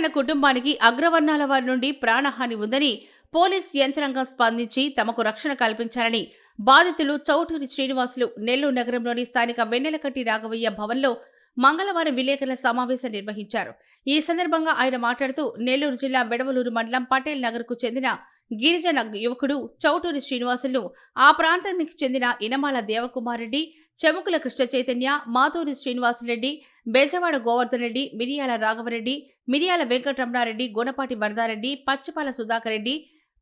తన కుటుంబానికి అగ్రవర్ణాల వారి నుండి ప్రాణహాని ఉందని పోలీస్ యంత్రాంగం స్పందించి తమకు రక్షణ కల్పించాలని బాధితులు చౌటూరి శ్రీనివాసులు నెల్లూరు నగరంలోని స్థానిక వెన్నెలకట్టి రాఘవయ్య భవన్లో మంగళవారం విలేకరుల సమావేశం నిర్వహించారు. ఈ సందర్భంగా ఆయన మాట్లాడుతూ నెల్లూరు జిల్లా వెడవలూరు మండలం పటేల్ నగర్కు చెందిన గిరిజన యువకుడు చౌటూరి శ్రీనివాసులు ఆ ప్రాంతానికి చెందిన ఇనమాల దేవకుమారెడ్డి చెముకుల కృష్ణ చైతన్య మాతూరి శ్రీనివాసరెడ్డి బెజవాడ గోవర్ధన్ రెడ్డి మిరియాల రాఘవరెడ్డి మిరియాల వెంకటరమణారెడ్డి గుణపాటి వరదారెడ్డి పచ్చిపాల సుధాకర్ రెడ్డి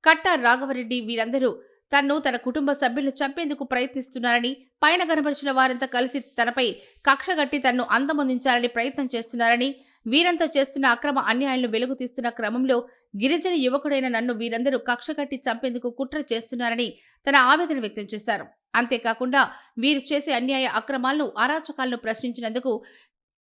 కట్టా రాఘవరెడ్డి వీరందరూ తన్ను తన కుటుంబ సభ్యులను చంపేందుకు ప్రయత్నిస్తున్నారని పైన కనబరిచిన వారంతా కలిసి తనపై కక్షగట్టి తన్ను అందమొందించాలని ప్రయత్నం చేస్తున్నారని వీరంతా చేస్తున్న అక్రమ అన్యాయాలను వెలుగు తీస్తున్న క్రమంలో గిరిజన యువకుడైన నన్ను వీరందరూ కక్షగట్టి చంపేందుకు కుట్ర చేస్తున్నారని తన ఆవేదన వ్యక్తం చేశారు. అంతేకాకుండా వీరు చేసే అన్యాయ అక్రమాలను అరాచకాలను ప్రశ్నించినందుకు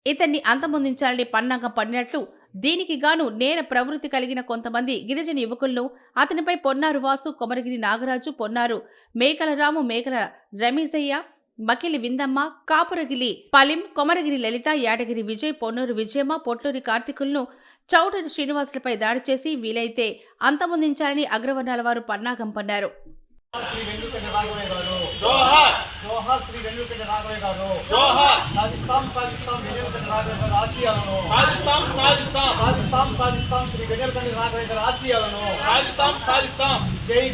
ఇతన్ని అంతమొందించాలని పన్నాగం పడినట్లు దీనికి గాను నేర ప్రవృత్తి కలిగిన కొంతమంది గిరిజన యువకులను అతనిపై పొన్నారు వాసు కొమరగిరి నాగరాజు పొన్నారు మేకల రాము మేకల రమీజయ్య మకిలి విందమ్మ కాపురగిలి పలిం కొమరగిరి లలిత యాడగిరి విజయ్ పొన్నూరు విజయమ్మ పొట్లూరి కార్తీకులను చౌటరి శ్రీనివాసులపై దాడి చేసి వీలైతే అంతమొందించాలని అగ్రవర్ణాల వారు పన్నాగం పన్నారు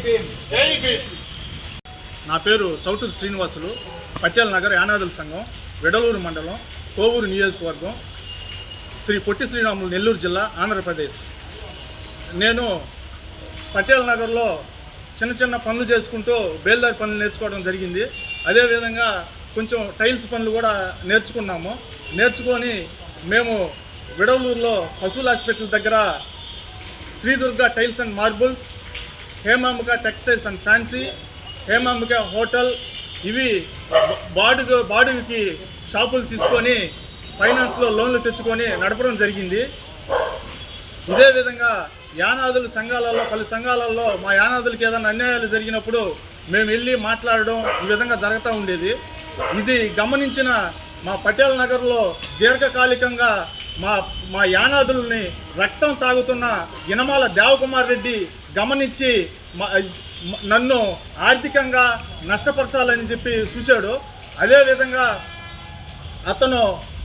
భీమ్. జై భీమ్. నా పేరు చౌటూరు శ్రీనివాసులు. పటేల్ నగర్ యానాదుల సంఘం వెడలూరు మండలం కోవూరు నియోజకవర్గం శ్రీ పొట్టి శ్రీరాములు నెల్లూరు జిల్లా ఆంధ్రప్రదేశ్. నేను పటేల్ నగర్లో చిన్న చిన్న పనులు చేసుకుంటూ బేల్దారి పనులు నేర్చుకోవడం జరిగింది. అదేవిధంగా కొంచెం టైల్స్ పనులు కూడా నేర్చుకున్నాము. నేర్చుకొని మేము విడవలూరులో పశువుల హాస్పిటల్ దగ్గర Sridurga tiles and marbles Hemambika textiles and fancy Hemambika hotel. ఇవి బాడుగ బాడుగకి షాపులు తీసుకొని ఫైనాన్స్లో లోన్లు తెచ్చుకొని నడపడం జరిగింది. ఇదే విధంగా యానాదుల సంఘాలలో పలు సంఘాలలో మా యానాదులకి ఏదైనా అన్యాయాలు జరిగినప్పుడు మేము వెళ్ళి మాట్లాడడం ఈ విధంగా జరుగుతూ ఉండేది. ఇది గమనించిన మా పటేల్ నగర్లో దీర్ఘకాలికంగా మా మా యానాదుల్ని రక్తం తాగుతున్న ఇనమాల దేవకుమార్ రెడ్డి గమనించి మా నన్ను ఆర్థికంగా నష్టపరచాలని చెప్పి చూశాడు. అదేవిధంగా అతను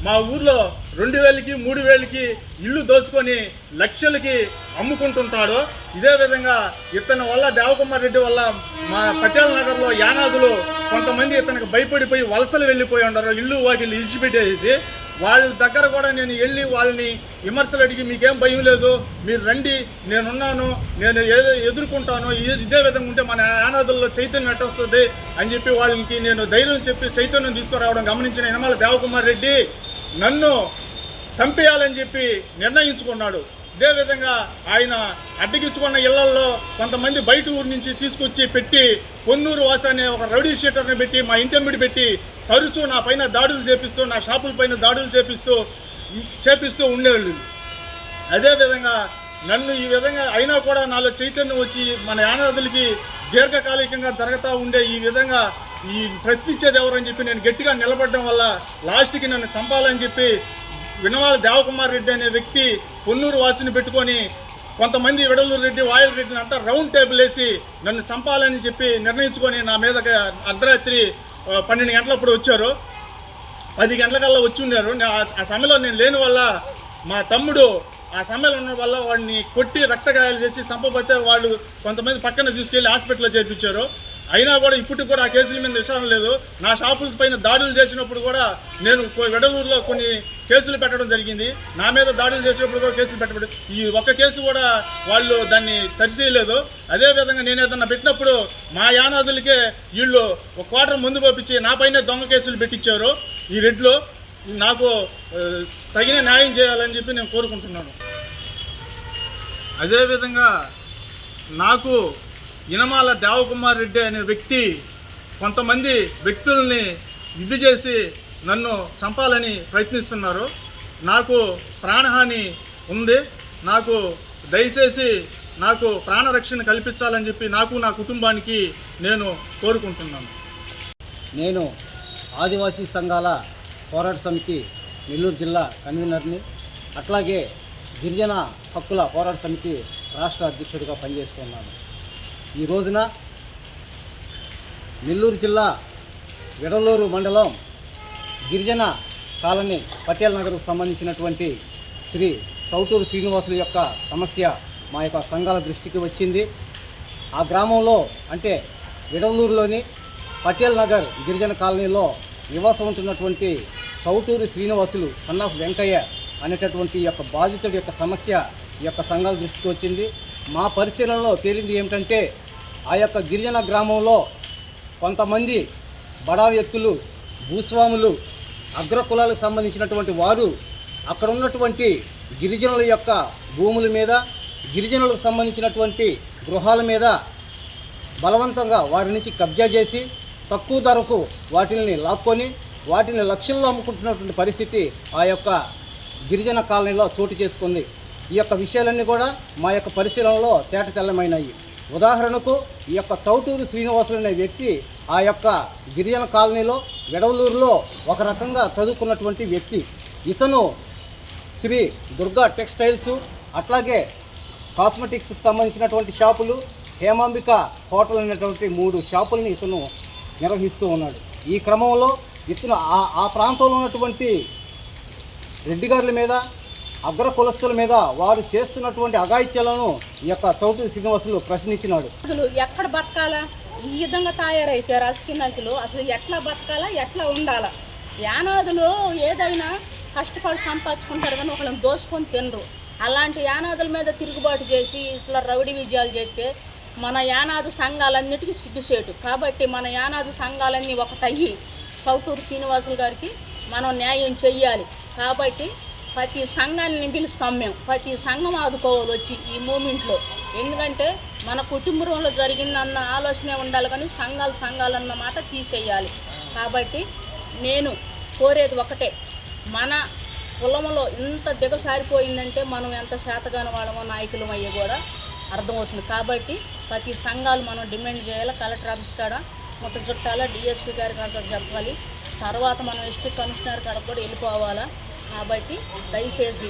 మా ఊర్లో రెండు వేలకి మూడు వేలకి ఇల్లు దోచుకొని లక్షలకి అమ్ముకుంటుంటాడు. ఇదే విధంగా ఇతని వల్ల దేవకుమార్ రెడ్డి వల్ల మా పటేల్ నగర్లో యానాదులు కొంతమంది ఇతనికి భయపడిపోయి వలసలు వెళ్ళిపోయి ఉండరు. ఇల్లు వాటిని ఇచ్చిపెట్టేసి వాళ్ళ దగ్గర కూడా నేను వెళ్ళి వాళ్ళని విమర్శలు అడిగి మీకేం భయం లేదు మీరు రండి నేనున్నాను నేను ఏదో ఎదుర్కొంటాను ఇదే- విధంగా ఉంటే మన యానాదుల్లో చైతన్యం ఎట్టొస్తుంది అని చెప్పి వాళ్ళకి నేను ధైర్యం చెప్పి చైతన్యం తీసుకురావడం గమనించిన యనమల దేవకుమార్ రెడ్డి నన్ను చంపేయాలని చెప్పి నిర్ణయించుకున్నాడు. ఇదే విధంగా ఆయన అడ్డగించుకున్న ఇళ్ళలో కొంతమంది బయట ఊరు నుంచి తీసుకొచ్చి పెట్టి పొన్నూరు వాస అనే ఒక రౌడీ షీటర్ని పెట్టి మా ఇంటెమ్మిడి పెట్టి తరచూ నా పైన దాడులు చేపిస్తూ నా షాపుల పైన దాడులు చేపిస్తూ చేపిస్తూ ఉండేవాళ్ళు. అదేవిధంగా నన్ను ఈ విధంగా అయినా కూడా నాలో చైతన్యం వచ్చి మన యానాదులకి దీర్ఘకాలికంగా జరుగుతూ ఉండే ఈ విధంగా ఈ ప్రశ్నించేది ఎవరని చెప్పి నేను గట్టిగా నిలబడడం వల్ల లాస్ట్కి నన్ను చంపాలని చెప్పి వినవాల దేవకుమార్ రెడ్డి అనే వ్యక్తి పొన్నూరు వాసిని పెట్టుకొని కొంతమంది విడలూరు రెడ్డి వాయుల రెడ్డిని అంతా రౌండ్ టేబుల్ వేసి నన్ను చంపాలని చెప్పి నిర్ణయించుకొని నా మీద అర్ధరాత్రి పన్నెండు గంటలప్పుడు వచ్చారు. పది గంటలకల్లా వచ్చి ఉన్నారు ఆ- సమయంలో నేను లేని వల్ల మా తమ్ముడు ఆ సమయంలో ఉన్న వల్ల వాడిని కొట్టి రక్తగాయాలు చేసి సంపబోతే వాళ్ళు కొంతమంది పక్కన తీసుకెళ్ళి హాస్పిటల్లో చేర్పించారు. అయినా కూడా ఇప్పటికి కూడా ఆ కేసుల మీద విషయం లేదు. నా షాపుల పైన దాడులు చేసినప్పుడు కూడా నేను వెడలూరులో కొన్ని కేసులు పెట్టడం జరిగింది. నా మీద దాడులు చేసినప్పుడు కూడా కేసులు పెట్టబడి ఈ ఒక్క కేసు కూడా వాళ్ళు దాన్ని సరిచేయలేదు. అదేవిధంగా నేను ఏదన్నా పెట్టినప్పుడు మా యానాదులకే వీళ్ళు ఒక క్వార్టర్ ముందు పంపించి నా పైన దొంగ కేసులు పెట్టించారు. ఈ రెడ్లో నాకు తగిన న్యాయం చేయాలని చెప్పి నేను కోరుకుంటున్నాను. అదేవిధంగా నాకు ఇనమాల దేవకుమార్ రెడ్డి అనే వ్యక్తి కొంతమంది వ్యక్తుల్ని ఇది చేసి నన్ను చంపాలని ప్రయత్నిస్తున్నారు. నాకు ప్రాణహాని ఉంది. నాకు దయచేసి నాకు ప్రాణరక్షణ కల్పించాలని చెప్పి నాకు నా కుటుంబానికి నేను కోరుకుంటున్నాను. నేను ఆదివాసీ సంఘాల పోరాట సమితి నెల్లూరు జిల్లా కన్వీనర్ని అట్లాగే గిరిజన హక్కుల పోరాట సమితి రాష్ట్ర అధ్యక్షుడిగా పనిచేస్తున్నాను. ఈ రోజున నెల్లూరు జిల్లా విడలూరు మండలం గిరిజన కాలనీ పటేల్ నగర్కు సంబంధించినటువంటి శ్రీ సౌటూరు శ్రీనివాసుల యొక్క సమస్య మా యొక్క సంఘాల దృష్టికి వచ్చింది. ఆ గ్రామంలో అంటే విడవలూరులోని పటేల్ నగర్ గిరిజన కాలనీలో నివాసం ఉంటున్నటువంటి సౌటూరు శ్రీనివాసులు సన్ ఆఫ్ వెంకయ్య అనేటటువంటి యొక్క బాధితుడి యొక్క సమస్య ఈ యొక్క సంఘాల దృష్టికి వచ్చింది. మా పరిశీలనలో తేలింది ఏమిటంటే ఆ యొక్క గిరిజన గ్రామంలో కొంతమంది బడా వ్యక్తులు భూస్వాములు అగ్రకులాలకు సంబంధించినటువంటి వారు అక్కడ ఉన్నటువంటి గిరిజనుల యొక్క భూముల మీద గిరిజనులకు సంబంధించినటువంటి గృహాల మీద బలవంతంగా వారి నుంచి కబ్జా చేసి తక్కువ ధరకు వాటిని లాక్కొని వాటిని లక్షల్లో అమ్ముకుంటున్నటువంటి పరిస్థితి ఆ యొక్క గిరిజన కాలనీలో చోటు చేసుకుంది. ఈ యొక్క విషయాలన్నీ కూడా మా యొక్క పరిశీలనలో తేటతెల్లమైనాయి ఉదాహరణకు ఈ యొక్క చౌటూరు శ్రీనివాసులు అనే వ్యక్తి ఆ యొక్క గిరిజన కాలనీలో వెడవలూరులో ఒక రకంగా చదువుకున్నటువంటి వ్యక్తి. ఇతను శ్రీ దుర్గా టెక్స్టైల్స్ అట్లాగే కాస్మెటిక్స్కి సంబంధించినటువంటి షాపులు హేమాంబిక హోటల్ అనేటువంటి మూడు షాపుల్ని ఇతను నిర్వహిస్తూ ఉన్నాడు. ఈ క్రమంలో ఇతను ఆ ఆ ప్రాంతంలో ఉన్నటువంటి రెడ్డి గారుల మీద అగ్ర కులస్తుల మీద వారు చేస్తున్నటువంటి అఘాయిత్యాలను ఈ యొక్క చౌటూరి శ్రీనివాసులు ప్రశ్నించినాడు. అసలు ఎక్కడ బతకాలా? ఈ విధంగా తయారైతే రాజకీయ నాయకులు. అసలు ఎట్లా బతకాలా? ఎట్లా ఉండాలా? యానాదులు ఏదైనా కష్టపడి సంపాదించుకుంటారు కానీ ఒకళ్ళని దోసుకొని తినరు. అలాంటి యానాదుల మీద తిరుగుబాటు చేసి ఇట్లా రౌడీ విజయాలు చేస్తే మన యానాదు సంఘాలన్నిటికీ సిగ్గుసేటు కాబట్టి మన యానాదు సంఘాలన్నీ ఒకటయ్యి. సౌటూరు శ్రీనివాసులు గారికి మనం న్యాయం చెయ్యాలి. కాబట్టి ప్రతి సంఘాన్ని పిలుస్తాం మేము. ప్రతి సంఘం ఆదుకోవాలి వచ్చి ఈ మూమెంట్లో. ఎందుకంటే మన కుటుంబంలో జరిగిందన్న ఆలోచనే ఉండాలి కానీ సంఘాలు సంఘాలన్న మాట తీసేయాలి. కాబట్టి నేను కోరేది ఒకటే. మన కులంలో ఇంత దిగసారిపోయిందంటే మనం ఎంత శాతగాని వాళ్ళమో నాయకులం అయ్యే కూడా అర్థమవుతుంది. కాబట్టి ప్రతి సంఘాలు మనం డిమాండ్ చేయాలి. కలెక్టర్ ఆఫీస్ కాడ ముట్ట చుట్టాల డిఎస్పీ గారి కాడ చెప్పాలి. తర్వాత మనం ఎస్టీ కమిషనర్ కాడ కూడా వెళ్ళిపోవాలా. కాబట్టి దయచేసి